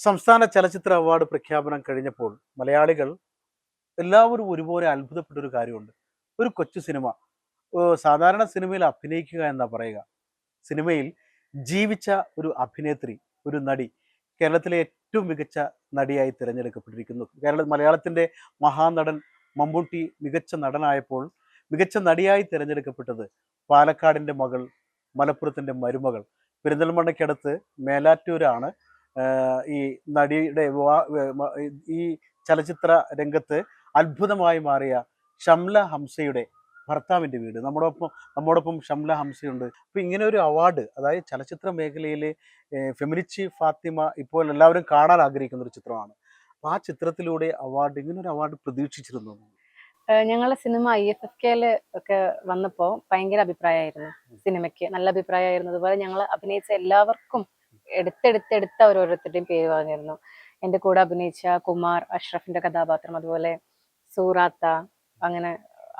സംസ്ഥാന ചലച്ചിത്ര അവാർഡ് പ്രഖ്യാപനം കഴിഞ്ഞപ്പോൾ മലയാളികൾ എല്ലാവരും ഒരുപോലെ അത്ഭുതപ്പെട്ട ഒരു കാര്യമുണ്ട്. ഒരു കൊച്ചു സിനിമ. സാധാരണ സിനിമയിൽ അഭിനയിക്കുക എന്നാ പറയുക. സിനിമയിൽ ജീവിച്ച ഒരു അഭിനേത്രി ഒരു നടി കേരളത്തിലെ ഏറ്റവും മികച്ച നടിയായി തിരഞ്ഞെടുക്കപ്പെട്ടിരിക്കുന്നു. കേരള മലയാളത്തിന്റെ മഹാനടൻ മമ്മൂട്ടി മികച്ച നടനായപ്പോൾ മികച്ച നടിയായി തിരഞ്ഞെടുക്കപ്പെട്ടത് പാലക്കാടിന്റെ മകൾ മലപ്പുറത്തിന്റെ മരുമകൾ. പെരിന്തൽമണ്ണയ്ക്കടുത്ത് മേലാറ്റൂരാണ് ഈ നടിയുടെ ഈ ചലച്ചിത്ര രംഗത്ത് അത്ഭുതമായി മാറിയ ഷംല ഹംസയുടെ ഭർത്താവിന്റെ വീട്. നമ്മോടൊപ്പം നമ്മോടൊപ്പം ഷംല ഹംസയുണ്ട്. അപ്പോൾ ഇങ്ങനെ ഒരു അവാർഡ് അതായത് ചലച്ചിത്ര മേഖലയിലെ ഫെമിനിച്ചി ഫാത്തിമ ഇപ്പോൾ എല്ലാവരും കാണാൻ ആഗ്രഹിക്കുന്ന ഒരു ചിത്രമാണ്. ആ ചിത്രത്തിലൂടെ അവാർഡ് ഇങ്ങനെ ഒരു അവാർഡ് പ്രതീക്ഷിച്ചിരുന്നു? ഞങ്ങളുടെ ഞങ്ങളെ സിനിമ ഐ എഫ് എഫ് കെയിൽ ഒക്കെ വന്നപ്പോൾ ഭയങ്കര അഭിപ്രായമായിരുന്നു സിനിമയ്ക്ക്. നല്ല അഭിപ്രായമായിരുന്നു. അതുപോലെ ഞങ്ങൾ അഭിനയിച്ച എല്ലാവർക്കും എടുത്തെടുത്തെടുത്ത് ഓരോരുത്തരുടെയും പേര് പറഞ്ഞിരുന്നു. എന്റെ കൂടെ അഭിനയിച്ച കുമാർ അഷ്റഫിന്റെ കഥാപാത്രം അതുപോലെ സൂറാത്ത അങ്ങനെ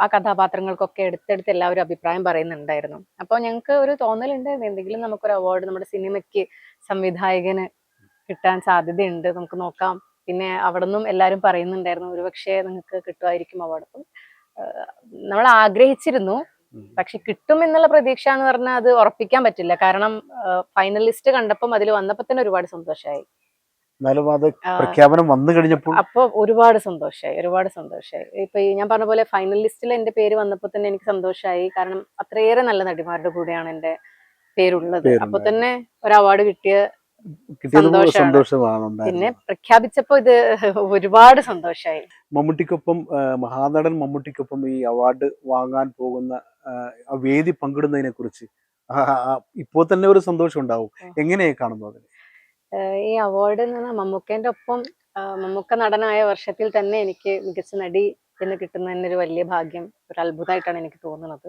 ആ കഥാപാത്രങ്ങൾക്കൊക്കെ എടുത്തെടുത്ത് എല്ലാവരും അഭിപ്രായം പറയുന്നുണ്ടായിരുന്നു. അപ്പോൾ ഞങ്ങൾക്ക് ഒരു തോന്നലുണ്ടായിരുന്നു എന്തെങ്കിലും നമുക്കൊരു അവാർഡ് നമ്മുടെ സിനിമയ്ക്ക് സംവിധായകന് കിട്ടാൻ സാധ്യതയുണ്ട് നമുക്ക് നോക്കാം. പിന്നെ അവിടെ നിന്നും എല്ലാവരും പറയുന്നുണ്ടായിരുന്നു ഒരുപക്ഷെ നിങ്ങൾക്ക് കിട്ടുമായിരിക്കും അവാർഡ് അപ്പം നമ്മൾ ആഗ്രഹിച്ചിരുന്നു പക്ഷെ കിട്ടും എന്നുള്ള പ്രതീക്ഷ എന്ന് പറഞ്ഞാൽ അത് ഉറപ്പിക്കാൻ പറ്റില്ല. കാരണം ഫൈനൽ ലിസ്റ്റ് കണ്ടപ്പം അതിൽ വന്നപ്പോ തന്നെ ഒരുപാട് സന്തോഷമായി എന്നാലും അത് പ്രഖ്യാപനം വന്നു കഴിഞ്ഞപ്പോൾ അപ്പൊ ഒരുപാട് സന്തോഷമായി ഒരുപാട് സന്തോഷമായി ഇപ്പൊ ഞാൻ പറഞ്ഞ പോലെ ഫൈനൽ ലിസ്റ്റിൽ എന്റെ പേര് വന്നപ്പോ തന്നെ എനിക്ക് സന്തോഷമായി കാരണം അത്രയേറെ നല്ല നടിമാരുടെ കൂടെയാണ് എന്റെ പേരുള്ളത്. അപ്പൊ തന്നെ ഒരു അവാർഡ് കിട്ടിയ സന്തോഷമാണ്. പിന്നെ. പ്രഖ്യാപിച്ചപ്പോ ഇത് ഒരുപാട് സന്തോഷമായി മമ്മൂട്ടിക്കൊപ്പം മഹാനടൻ മമ്മൂട്ടിക്കൊപ്പം ഈ അവാർഡ് വാങ്ങാൻ പോകുന്ന വേദി പങ്കിടുന്നതിനെ കുറിച്ച് ഇപ്പോ തന്നെ ഒരു സന്തോഷം ഉണ്ടാവും. എങ്ങനെയാ കാണുന്നു അതിനെ ഈ അവാർഡ് എന്ന് പറഞ്ഞാൽ മമ്മൂക്കേന്റെ ഒപ്പം മമ്മൂക്ക നടനായ വർഷത്തിൽ തന്നെ എനിക്ക് മികച്ച നടി എന്ന് കിട്ടുന്നതിന് ഒരു വലിയ ഭാഗ്യം ഒരു അത്ഭുതമായിട്ടാണ് എനിക്ക് തോന്നുന്നത്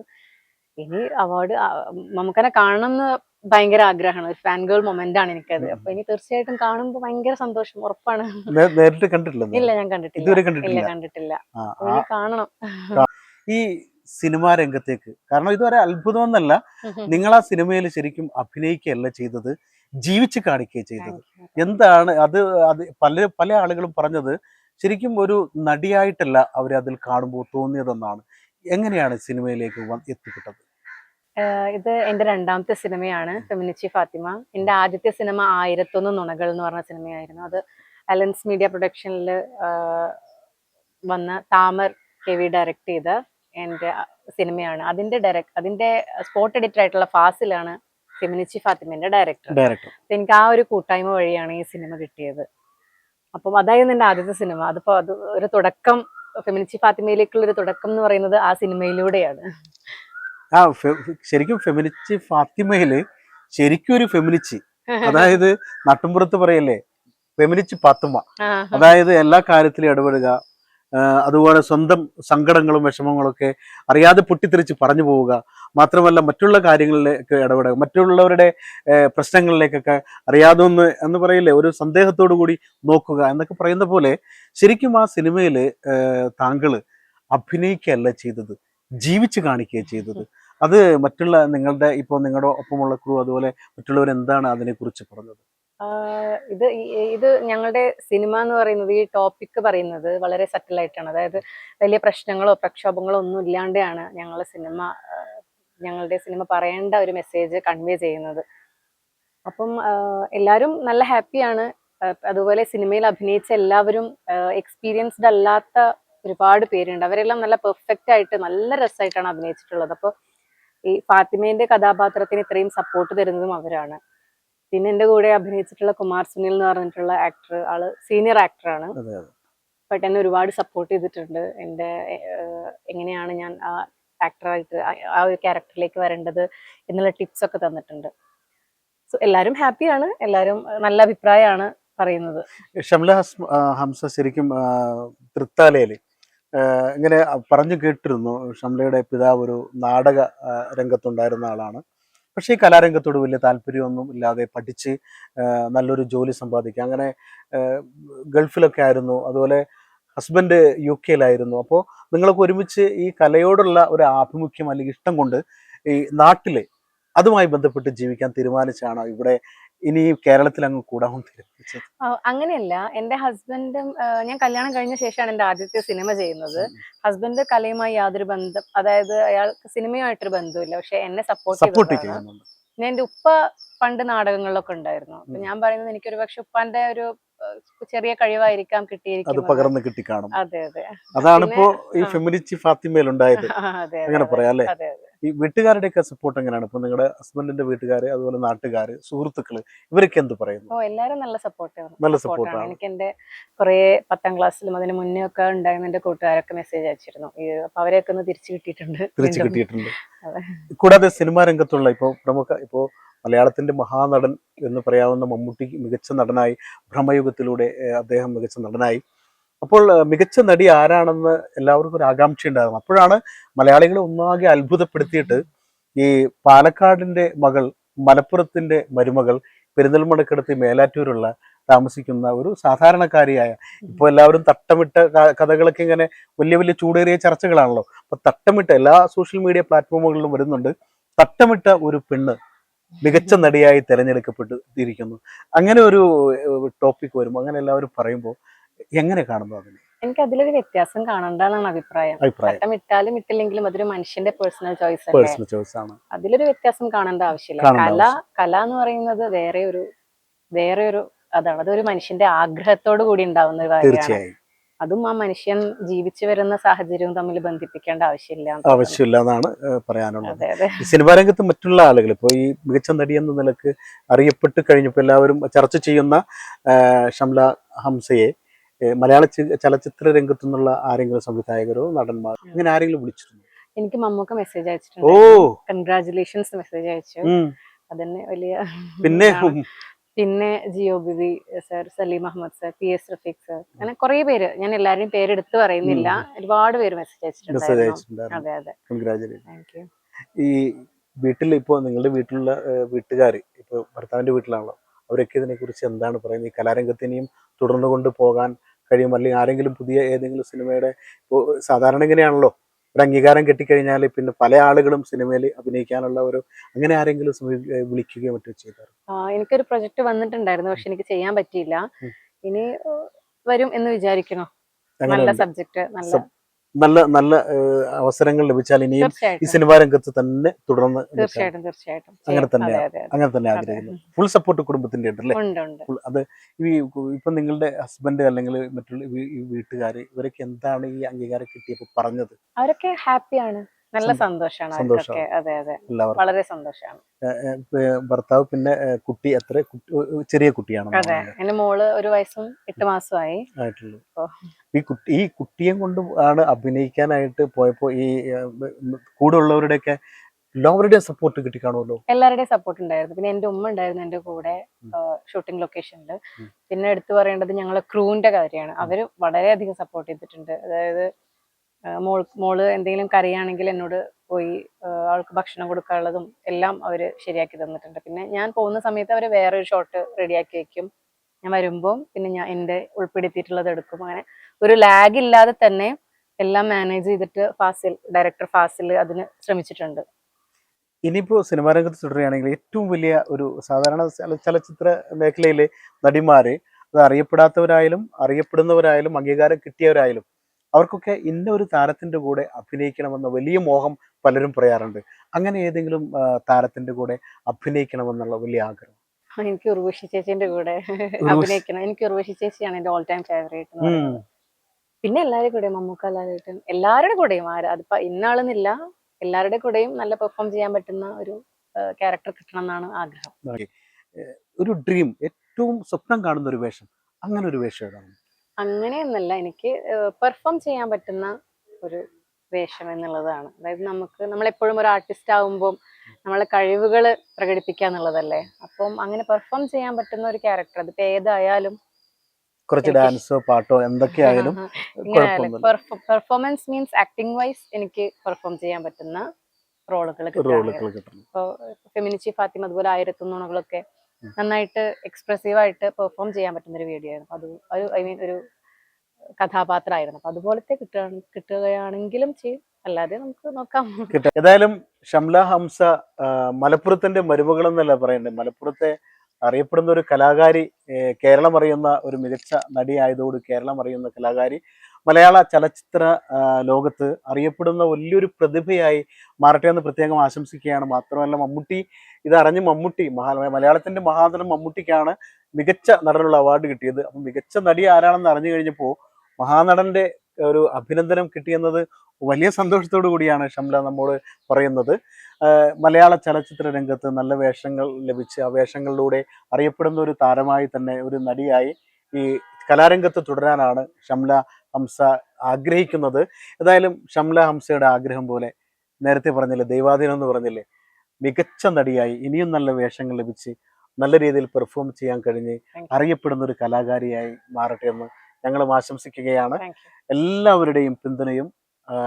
ഇനി അവാർഡ് മമ്മൂക്കനെ കാണണം ഭയങ്കര ആഗ്രഹമാണ്. ഒരു ഫാൻ ഗേൾ മൊമെന്റ് ആണ് എനിക്കത്. അപ്പൊ ഇനി തീർച്ചയായിട്ടും കാണുമ്പോൾ ഭയങ്കര സന്തോഷം. ഉറപ്പാണ്. നേരിട്ട് കണ്ടിട്ടില്ല ഇല്ല ഞാൻ കണ്ടിട്ടില്ല. ഇല്ല കണ്ടിട്ടില്ല. കാണണം. ഈ സിനിമാ രംഗത്തേക്ക്. കാരണം ഇതുവരെ അത്ഭുതമെന്നല്ല നിങ്ങൾ ആ സിനിമയിൽ ശരിക്കും അഭിനയിക്കുകയല്ല ചെയ്തത് ജീവിച്ച് കാണിക്കുക ചെയ്തത്. എന്താണ് അത് അത് പല പല ആളുകളും പറഞ്ഞത് ശരിക്കും ഒരു നടിയായിട്ടല്ല അവരതിൽ കാണുമ്പോൾ തോന്നിയതെന്നാണ്. എങ്ങനെയാണ് സിനിമയിലേക്ക് എത്തിപ്പെട്ടത്? ഇത് എന്റെ രണ്ടാമത്തെ സിനിമയാണ് ഫെമിനിച്ചി ഫാത്തിമ എന്റെ ആദ്യത്തെ സിനിമ ആയിരത്തൊന്ന് നുണകൾ എന്ന് പറഞ്ഞ സിനിമയായിരുന്നു. അത് അലൻസ് മീഡിയ പ്രൊഡക്ഷനിൽ വന്ന താമർ കെ വി ഡയറക്ട് ചെയ്ത എന്റെ സിനിമയാണ്. അതിന്റെ ഡയറക്ട് അതിന്റെ സ്പോട്ട് എഡിറ്റർ ആയിട്ടുള്ള ഫാസിലാണ് ഫെമിനിച്ചി ഫാത്തിമന്റെ ഡയറക്ടർ ഡയറക്ടർ എനിക്ക് ആ ഒരു കൂട്ടായ്മ വഴിയാണ് ഈ സിനിമ കിട്ടിയത്. അപ്പം അതായിരുന്നു എന്റെ ആദ്യത്തെ സിനിമ. അതിപ്പോ അത് ഒരു തുടക്കം ഫെമിനിച്ചി ഫാത്തിമയിലേക്കുള്ള ഒരു തുടക്കം എന്ന് പറയുന്നത് ആ സിനിമയിലൂടെയാണ്. ആ ശരിക്കും ഫെമിനിച്ച് ഫാത്തിമയിൽ ശരിക്കും ഒരു ഫെമിനിച്ച്. അതായത് നട്ടുംപുറത്ത് പറയല്ലേ ഫെമിനിച്ച് പാത്തുമ്മ അതായത് എല്ലാ കാര്യത്തിലും ഇടപെടുക അതുപോലെ സ്വന്തം സങ്കടങ്ങളും വിഷമങ്ങളും ഒക്കെ അറിയാതെ പൊട്ടിത്തെറിച്ച് പറഞ്ഞു പോവുക മാത്രമല്ല മറ്റുള്ള കാര്യങ്ങളിലേക്ക് ഇടപെടുക മറ്റുള്ളവരുടെ പ്രശ്നങ്ങളിലേക്കൊക്കെ അറിയാതെ ഒന്ന് എന്ന് പറയില്ലേ ഒരു സന്ദേഹത്തോടു കൂടി നോക്കുക എന്നൊക്കെ പറയുന്ന പോലെ ശരിക്കും ആ സിനിമയിൽ താങ്കൾ അഭിനയിക്കുകയല്ല ചെയ്തത് ജീവിച്ച് കാണിക്കുകയാണ് ചെയ്തത്. അത് മറ്റുള്ള നിങ്ങളുടെ ഇപ്പോൾ നിങ്ങളുടെ ഒപ്പമുള്ള ക്രൂ അതുപോലെ മറ്റുള്ളവർ എന്താണ് അതിനെക്കുറിച്ച് പറഞ്ഞത്? ഇത് ഇത് ഞങ്ങളുടെ സിനിമ എന്ന് പറയുന്നത് ഈ ടോപ്പിക് പറയുന്നത് വളരെ സറ്റിൽ ആയിട്ടാണ്. അതായത് വലിയ പ്രശ്നങ്ങളോ പ്രക്ഷോഭങ്ങളോ ഒന്നും ഇല്ലാണ്ടാണ് ഞങ്ങളുടെ സിനിമ ഞങ്ങളുടെ സിനിമ പറയേണ്ട ഒരു മെസ്സേജ് കൺവേ ചെയ്യുന്നത്. അപ്പം എല്ലാവരും നല്ല ഹാപ്പിയാണ് അതുപോലെ സിനിമയിൽ അഭിനയിച്ച എല്ലാവരും എക്സ്പീരിയൻസ്ഡ് അല്ലാത്ത ഒരുപാട് പേരുണ്ട്. അവരെല്ലാം നല്ല പെർഫെക്റ്റ് ആയിട്ട് നല്ല രസമായിട്ടാണ് അഭിനയിച്ചിട്ടുള്ളത്. അപ്പോൾ ഈ ഫാത്തിമേന്റെ കഥാപാത്രത്തിന് ഇത്രയും സപ്പോർട്ട് തരുന്നതും അവരാണ്. പിന്നെ എന്റെ കൂടെ അഭിനയിച്ചിട്ടുള്ള കുമാർ സുനിൽ എന്ന് പറഞ്ഞിട്ടുള്ള ആക്ടർ ആൾ സീനിയർ ആക്ടറാണ് ബട്ട് എന്നെ ഒരുപാട് സപ്പോർട്ട് ചെയ്തിട്ടുണ്ട്. എന്റെ എങ്ങനെയാണ് ഞാൻ ആ ആക്ടറായിട്ട് ആ ഒരു ക്യാരക്ടറിലേക്ക് വരേണ്ടത് എന്നുള്ള ടിപ്സ് ഒക്കെ തന്നിട്ടുണ്ട്. സോ എല്ലാവരും ഹാപ്പിയാണ് എല്ലാവരും നല്ല അഭിപ്രായമാണ് പറയുന്നത്. ഷംല ഹംസ ശരിക്കും ആ, ഇങ്ങനെ പറഞ്ഞു കേട്ടിരുന്നു. ഷംലയുടെ പിതാവ് ഒരു നാടക രംഗത്തുണ്ടായിരുന്ന ആളാണ്. പക്ഷേ ഈ കലാരംഗത്തോട് വലിയ താല്പര്യമൊന്നും ഇല്ലാതെ പഠിച്ച് നല്ലൊരു ജോലി സമ്പാദിക്കുക. അങ്ങനെ ഗൾഫിലൊക്കെ ആയിരുന്നു. അതുപോലെ ഹസ്ബൻഡ് യു കെയിലായിരുന്നു. അപ്പോൾ നിങ്ങൾക്ക് ഒരുമിച്ച് ഈ കലയോടുള്ള ഒരു ആഭിമുഖ്യം അല്ലെങ്കിൽ ഇഷ്ടം കൊണ്ട് ഈ നാട്ടിൽ അതുമായി ബന്ധപ്പെട്ട് ജീവിക്കാൻ തീരുമാനിച്ചാണ് ഇവിടെ ഇനി കേരളത്തിൽ അങ്ങ് കൂടാൻ തീരുമാനിച്ചത് അങ്ങനെയല്ല. എന്റെ ഹസ്ബൻഡും ഞാൻ കല്യാണം കഴിഞ്ഞ ശേഷമാണ് എന്റെ ആദ്യത്തെ സിനിമ ചെയ്യുന്നത്. ഹസ്ബൻഡ് കലയുമായി യാതൊരു ബന്ധം അതായത് അയാൾക്ക് സിനിമയുമായിട്ടൊരു ബന്ധമില്ല പക്ഷെ എന്നെ സപ്പോർട്ട് പിന്നെ എന്റെ ഉപ്പ പണ്ട് നാടകങ്ങളിലൊക്കെ ഉണ്ടായിരുന്നു. ഞാൻ പറയുന്നത് എനിക്കൊരു പക്ഷെ ഉപ്പാന്റെ ഒരു ചെറിയ കഴിവായിരിക്കാം അത് കിട്ടിയിരിക്കുന്നത്. പകർന്ന് കിട്ടിക്കാണും. അതെ അതെ. അതാണ് ഇപ്പോ ഈ ഫെമിനിസ്റ്റ് ഫാത്തിമയിലുണ്ടായത്. അങ്ങനെ അതെ പറയാം അല്ലേ? അതെ അതെ. ഈ വീട്ടുകാരുടെയൊക്കെ സപ്പോർട്ട് എങ്ങനെയാണ്? ഇപ്പൊ നിങ്ങളുടെ ഹസ്ബൻഡിന്റെ വീട്ടുകാര് അതുപോലെ നാട്ടുകാര് സുഹൃത്തുക്കൾ ഇവരൊക്കെ എന്ത് പറയുന്നു? ഓ എല്ലാരും നല്ല സപ്പോർട്ടാണ് നല്ല സപ്പോർട്ടാണ് എനിക്ക് എന്റെ കുറെ പത്താം ക്ലാസ്സിലും അതിന് മുന്നേ ഒക്കെ ഉണ്ടായിരുന്ന എന്റെ കൂട്ടുകാരൊക്കെ മെസ്സേജ് അയച്ചിരുന്നു. അപ്പൊ അവരെയൊക്കെ ഒന്ന് തിരിച്ചു കിട്ടിയിട്ടുണ്ട് തിരിച്ചു കിട്ടിയിട്ടുണ്ട്. കൂടാതെ സിനിമാ രംഗത്തുള്ള ഇപ്പോ പ്രമുഖ ഇപ്പോൾ മലയാളത്തിന്റെ മഹാനടൻ എന്ന് പറയാവുന്ന മമ്മൂട്ടി മികച്ച നടനായി ഭ്രമയുഗത്തിലൂടെ അദ്ദേഹം മികച്ച നടനായി. അപ്പോൾ മികച്ച നടി ആരാണെന്ന് എല്ലാവർക്കും ഒരു ആകാംക്ഷ ഉണ്ടാകും അപ്പോഴാണ് മലയാളികളെ ഒന്നാകെ അത്ഭുതപ്പെടുത്തിയിട്ട് ഈ പാലക്കാടിന്റെ മകൾ മലപ്പുറത്തിന്റെ മരുമകൾ പെരിന്തൽമണ്ണക്കടുത്ത് മേലാറ്റൂരുള്ള താമസിക്കുന്ന ഒരു സാധാരണക്കാരിയായ ഇപ്പോൾ എല്ലാവരും തട്ടമിട്ട കഥകളൊക്കെ ഇങ്ങനെ വലിയ വലിയ ചൂടേറിയ ചർച്ചകളാണല്ലോ. അപ്പോൾ തട്ടമിട്ട എല്ലാ സോഷ്യൽ മീഡിയ പ്ലാറ്റ്ഫോമുകളിലും വരുന്നുണ്ട്. തട്ടമിട്ട ഒരു പെണ്ണ് മികച്ച നടിയായി തിരഞ്ഞെടുക്കപ്പെട്ടിരിക്കുന്നു. അങ്ങനെ ഒരു ടോപ്പിക് വരുമ്പോൾ അങ്ങനെ എല്ലാവരും പറയുമ്പോൾ എങ്ങനെ കാണുന്നു അതിന്? എനിക്ക് അതിലൊരു വ്യത്യാസം കാണണ്ടെന്നാണ് അഭിപ്രായം. ചട്ടം ഇട്ടാലും ഇട്ടില്ലെങ്കിലും അതൊരു മനുഷ്യന്റെ പേഴ്സണൽ ചോയ്സ് പേഴ്സണൽ ചോയ്സ് ആണ്. അതിലൊരു വ്യത്യാസം കാണേണ്ട ആവശ്യമില്ല. കല കല എന്ന് പറയുന്നത് വേറെ ഒരു വേറെ ഒരു അതാണ്. അതൊരു മനുഷ്യന്റെ ആഗ്രഹത്തോട് കൂടി ഉണ്ടാവുന്ന ഒരു കാര്യമാണ്. അതും ആ മനുഷ്യൻ ജീവിച്ചു വരുന്ന സാഹചര്യവും തമ്മിൽ ബന്ധിപ്പിക്കേണ്ട ആവശ്യമില്ല ആവശ്യമില്ല എന്നാണ് പറയാനുള്ളത്. സിനിമാ രംഗത്ത് മറ്റുള്ള ആളുകൾ ഇപ്പോൾ ഈ മികച്ച നടി എന്ന നിലയ്ക്ക് അറിയപ്പെട്ട് കഴിഞ്ഞപ്പോൾ എല്ലാവരും ചർച്ച ചെയ്യുന്ന ഷംല ഹംസയെ മലയാള ചലച്ചിത്ര രംഗത്തു നിന്നുള്ള ആരെങ്കിലും സംവിധായകരോ നടന്മാരോ അങ്ങനെ ആരെങ്കിലും വിളിച്ചിരുന്നു എനിക്ക് മമ്മൂക്ക മെസ്സേജ് ഓ. അയച്ചിട്ടുണ്ട് കൺഗ്രാചുലേഷൻസ് മെസ്സേജ് അയച്ചു. അതന്നെ വലിയ പിന്നെ. പിന്നെ Jeo Baby sir Saleem Ahammed sir P S Rafeeq sir അങ്ങനെ കുറെ പേര്. ഞാൻ എല്ലാവരെയും പേരെടുത്ത് പറയുന്നില്ല. ഒരുപാട് പേര് മെസ്സേജ് അയച്ചിട്ടുണ്ട് അയച്ചിട്ടുണ്ടായിരുന്നു. അതെ ഈ വീട്ടിൽ ഇപ്പോൾ നിങ്ങളുടെ വീട്ടിലുള്ള വീട്ടുകാർ ഇപ്പോൾ ഭർത്താവിന്റെ വീട്ടിലാണല്ലോ അവരൊക്കെ ഇതിനെക്കുറിച്ച് എന്താണ് പറയുന്നത്? ഈ കലാരംഗത്തിനെയും തുടർന്നു കൊണ്ട് പോകാൻ കഴിയും? അല്ലെങ്കിൽ ആരെങ്കിലും പുതിയ ഏതെങ്കിലും സിനിമയുടെ ഇപ്പോൾ സാധാരണ ഇങ്ങനെയാണല്ലോ ഒരു അംഗീകാരം കിട്ടിക്കഴിഞ്ഞാൽ പിന്നെ പല ആളുകളും സിനിമയിൽ അഭിനയിക്കാനുള്ള ഒരു അങ്ങനെ ആരെങ്കിലും വിളിക്കുകയോ മറ്റോ ചെയ്താറ് എനിക്കൊരു പ്രൊജക്ട് വന്നിട്ടുണ്ടായിരുന്നു പക്ഷെ എനിക്ക് ചെയ്യാൻ പറ്റിയില്ല. ഇനി വരും എന്ന് വിചാരിക്കണോ? നല്ല. സബ്ജക്ട് നല്ല നല്ല നല്ല അവസരങ്ങൾ ലഭിച്ചാൽ ഇനിയും ഈ സിനിമാ രംഗത്ത് തന്നെ തുടർന്ന് നിൽക്കാൻ. തീർച്ചയായിട്ടും തീർച്ചയായിട്ടും. അങ്ങനെ അതെ, അങ്ങനെ തന്നെ. ആഗ്രഹിക്കുന്നു ഫുൾ സപ്പോർട്ട് കുടുംബത്തിന്റെ ഉണ്ട് അല്ലേ? ഉണ്ട് ഉണ്ട്. ഫുൾ അത് ഈ ഇപ്പൊ നിങ്ങളുടെ ഹസ്ബൻഡ് അല്ലെങ്കിൽ മറ്റുള്ള വീട്ടുകാർ ഇവരൊക്കെ എന്താണ് ഈ അംഗീകാരം കിട്ടിയപ്പോൾ പറഞ്ഞത്? അവരൊക്കെ ഹാപ്പിയാണ് നല്ല സന്തോഷമാണ്. അതെ അതെ. വളരെ സന്തോഷമാണ്. ഭർത്താവ് പിന്നെ കുട്ടി എത്ര? ചെറിയ കുട്ടിയാണ് അതെ. എന്റെ മോൾ ഒരു വയസ്സും എട്ട് മാസമായി ആയിട്ടുള്ളൂ. ഈ കുട്ടി ഈ കുട്ടിയെ കൊണ്ട് ആണ് അഭിനയിക്കാനായിട്ട് പോയപ്പോ ഈ കൂടെ ഉള്ളവരുടെ ഒക്കെ എല്ലാവരുടെയും സപ്പോർട്ട് കിട്ടി കാണുമല്ലോ എല്ലാവരുടെയും സപ്പോർട്ട് ഉണ്ടായിരുന്നു. പിന്നെ എന്റെ ഉമ്മ ഉണ്ടായിരുന്നു എന്റെ കൂടെ ഷൂട്ടിംഗ് ലൊക്കേഷനിൽ. പിന്നെ എടുത്തു പറയേണ്ടത് ഞങ്ങളെ ക്രൂവിന്റെ കാര്യമാണ്. അവർ വളരെയധികം സപ്പോർട്ട് ചെയ്തിട്ടുണ്ട്. അതായത് മോൾ മോൾ എന്തെങ്കിലും കരയാണെങ്കിൽ എന്നോട് പോയി അവൾക്ക് ഭക്ഷണം കൊടുക്കാനുള്ളതും എല്ലാം അവർ ശരിയാക്കി തന്നിട്ടുണ്ട്. പിന്നെ ഞാൻ പോകുന്ന സമയത്ത് അവർ ഒരു ഷോട്ട് റെഡിയാക്കി വെക്കും. ഞാൻ വരുമ്പോൾ പിന്നെ ഞാൻ എന്റെ ഉൾപ്പെടുത്തിയിട്ടുള്ളത് എടുക്കും. അങ്ങനെ ഒരു ലാഗ് ഇല്ലാതെ തന്നെ എല്ലാം മാനേജ് ചെയ്തിട്ട് ഫാസിൽ ഡയറക്ടർ ഫാസിൽ അതിന് ശ്രമിച്ചിട്ടുണ്ട്. ഇനിയിപ്പോ സിനിമാ രംഗത്ത് തുടരുകയാണെങ്കിൽ ഏറ്റവും വലിയ ഒരു സാധാരണ ചല- ചലച്ചിത്ര മേഖലയിലെ നടിമാര് അത് അറിയപ്പെടാത്തവരായാലും അറിയപ്പെടുന്നവരായാലും അംഗീകാരം കിട്ടിയവരായാലും അവർക്കൊക്കെ ഇന്ന ഒരു താരത്തിന്റെ കൂടെ അഭിനയിക്കണമെന്ന വലിയ മോഹം പലരും പറയാറുണ്ട്. അങ്ങനെ ഏതെങ്കിലും താരത്തിന്റെ കൂടെ അഭിനയിക്കണമെന്നുള്ള വലിയ ആഗ്രഹം? എനിക്ക് ഉർവശി ചേച്ചിന്റെ കൂടെ അഭിനയിക്കണം. എനിക്ക് ഉർവശി ചേച്ചിയാണ് എന്റെ ഓൾ ടൈം ഫേവറേറ്റ് പിന്നെ എല്ലാവരുടെ കൂടെയും മമ്മൂക്ക ലാലേട്ടൻ എല്ലാവരുടെ കൂടെയും ആര് അതിപ്പോ ഇന്നാളെന്നില്ല എല്ലാവരുടെ കൂടെയും നല്ല പെർഫോം ചെയ്യാൻ പറ്റുന്ന ഒരു ക്യാരക്ടർ കിട്ടണം എന്നാണ് ആഗ്രഹം. ഒരു ഡ്രീം ഏറ്റവും സ്വപ്നം കാണുന്ന ഒരു വേഷം അങ്ങനെ ഒരു വേഷം ഏതാണ്? അങ്ങനെയൊന്നല്ല. എനിക്ക് പെർഫോം ചെയ്യാൻ പറ്റുന്ന ഒരു വേഷം എന്നുള്ളതാണ്. അതായത് നമുക്ക് നമ്മളെപ്പോഴും ഒരു ആർട്ടിസ്റ്റ് ആകുമ്പോൾ നമ്മളെ കഴിവുകൾ പ്രകടിപ്പിക്കുക എന്നുള്ളതല്ലേ? അപ്പം അങ്ങനെ പെർഫോം ചെയ്യാൻ പറ്റുന്ന ഒരു ക്യാരക്ടർ അതിപ്പോ ഏതായാലും കുറച്ച് ഡാൻസോ പാട്ടോ എന്തൊക്കെയായാലും പെർഫോമൻസ് മീൻസ് ആക്ടിംഗ് വൈസ് എനിക്ക് പെർഫോം ചെയ്യാൻ പറ്റുന്ന റോളുകൾ റോളുകൾ കിട്ടണം. ഇപ്പോൾ ഫെമിനിച്ചി ഫാത്തിമ അതുപോലെ ആയിരത്തൊന്നൂണുകളൊക്കെ. നന്നായിട്ട് എക്സ്പ്രസീവായിട്ട് പെർഫോം ചെയ്യാൻ പറ്റുന്ന ഒരു വീഡിയോ ആയിരുന്നു. അത് ഒരു ഐ മീൻ ഒരു കഥാപാത്രമായിരുന്നു. അപ്പൊ അതുപോലത്തെ കിട്ടുക കിട്ടുകയാണെങ്കിലും ചെയ്യും അല്ലാതെ നമുക്ക് നോക്കാം. ഏതായാലും ഷംല ഹംസ മലപ്പുറത്തിന്റെ മരുമകൾ എന്നല്ല പറയണ്ടേ? മലപ്പുറത്തെ അറിയപ്പെടുന്ന ഒരു കലാകാരി കേരളം അറിയുന്ന ഒരു മികച്ച നടിയായതോട് കേരളം അറിയുന്ന കലാകാരി മലയാള ചലച്ചിത്ര ലോകത്ത് അറിയപ്പെടുന്ന വലിയൊരു പ്രതിഭയായി മാറട്ടെ എന്ന് പ്രത്യേകം ആശംസിക്കുകയാണ്. മാത്രമല്ല മമ്മൂട്ടി ഇത് അറിഞ്ഞ് മമ്മൂട്ടി മഹാ മലയാളത്തിന്റെ മഹാനടൻ മമ്മൂട്ടിക്കാണ് മികച്ച നടനുള്ള അവാർഡ് കിട്ടിയത്. അപ്പം മികച്ച നടി ആരാണെന്ന് അറിഞ്ഞു കഴിഞ്ഞപ്പോൾ മഹാനടന്റെ ഒരു അഭിനന്ദനം കിട്ടിയെന്നത് വലിയ സന്തോഷത്തോടു കൂടിയാണ് ഷംല നമ്മോട് പറയുന്നത്. മലയാള ചലച്ചിത്ര രംഗത്ത് നല്ല വേഷങ്ങൾ ലഭിച്ച് ആ വേഷങ്ങളിലൂടെ അറിയപ്പെടുന്ന ഒരു താരമായി തന്നെ ഒരു നടിയായി ഈ കലാരംഗത്ത് തുടരാനാണ് ഷംല ഹംസ ആഗ്രഹിക്കുന്നത്. ഏതായാലും ഷംല ഹംസയുടെ ആഗ്രഹം പോലെ നേരത്തെ പറഞ്ഞില്ലേ ദൈവാധീനം എന്ന് പറഞ്ഞില്ലേ മികച്ച നടിയായി ഇനിയും നല്ല വേഷങ്ങൾ ലഭിച്ച് നല്ല രീതിയിൽ പെർഫോം ചെയ്യാൻ കഴിഞ്ഞ് അറിയപ്പെടുന്ന ഒരു കലാകാരിയായി മാറട്ടെ എന്ന് ഞങ്ങളും ആശംസിക്കുകയാണ്. എല്ലാവരുടെയും പിന്തുണയും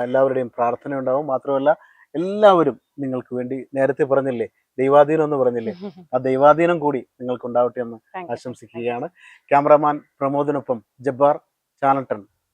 എല്ലാവരുടെയും പ്രാർത്ഥന ഉണ്ടാവും. മാത്രമല്ല എല്ലാവരും നിങ്ങൾക്ക് വേണ്ടി നേരത്തെ പറഞ്ഞില്ലേ ദൈവാധീനം എന്ന് പറഞ്ഞില്ലേ ആ ദൈവാധീനം കൂടി നിങ്ങൾക്ക് ഉണ്ടാവട്ടെ എന്ന് ആശംസിക്കുകയാണ്. ക്യാമറാമാൻ പ്രമോദിനൊപ്പം ജബ്ബാർ ചാനട്ടൺ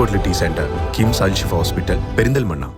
കുഞ്ഞു വിശേഷത്തിന് fertility centre KIMS Alshifa hospital Perinthalmanna.